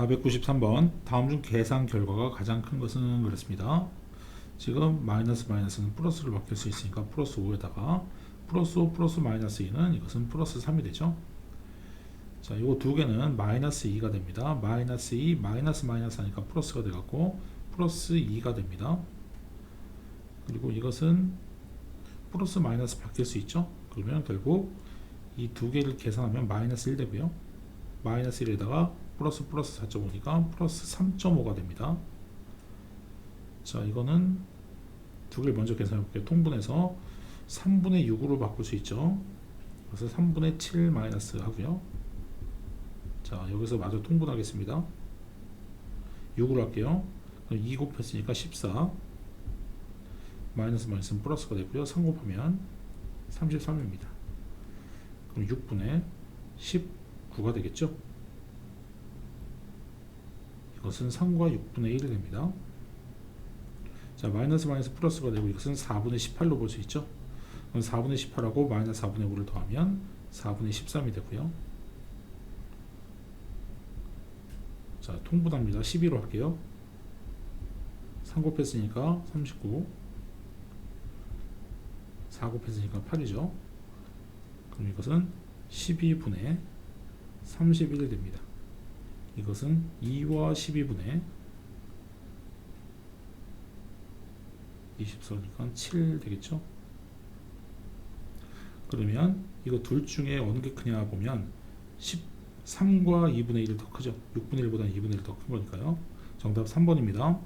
493번 다음 중 계산 결과가 가장 큰 것은 그렇습니다. 지금 마이너스 마이너스는 플러스로 바뀔 수 있으니까 플러스 5에다가 플러스 5 플러스 마이너스 2는 이것은 플러스 3이 되죠. 자, 이거 두 개는 마이너스 2가 됩니다. 마이너스 2 마이너스 마이너스 하니까 플러스가 돼갖고 플러스 2가 됩니다. 그리고 이것은 플러스 마이너스 바뀔 수 있죠. 그러면 결국 이 두 개를 계산하면 마이너스 1 되고요. 마이너스 1에다가 플러스 플러스 4.5니까 플러스 3.5가 됩니다. 자, 이거는 두 개를 먼저 계산해 볼게요. 통분해서 3분의 6으로 바꿀 수 있죠. 그래서 3분의 7 마이너스 하고요. 자, 여기서 마저 통분하겠습니다. 6으로 할게요. 그럼 2 곱했으니까 14. 마이너스 마이너스는 플러스가 되고요. 3 곱하면 33입니다. 그럼 6분의 19가 되겠죠? 이것은 3과 6분의 1이 됩니다. 자, 마이너스 마이너스 플러스가 되고 이것은 4분의 18로 볼 수 있죠? 그럼 4분의 18하고 마이너스 4분의 5를 더하면 4분의 13이 되고요. 자, 통분합니다. 12로 할게요. 3 곱했으니까 39 4 곱했으니까 8이죠. 그럼 이것은 12분의 31이 됩니다. 이것은 2와 12분의 24니까 7 되겠죠? 그러면 이거 둘 중에 어느 게 크냐 보면 13과 2분의 1이 더 크죠? 6분의 1보다 2분의 1이 더 큰 거니까요. 정답 3번입니다.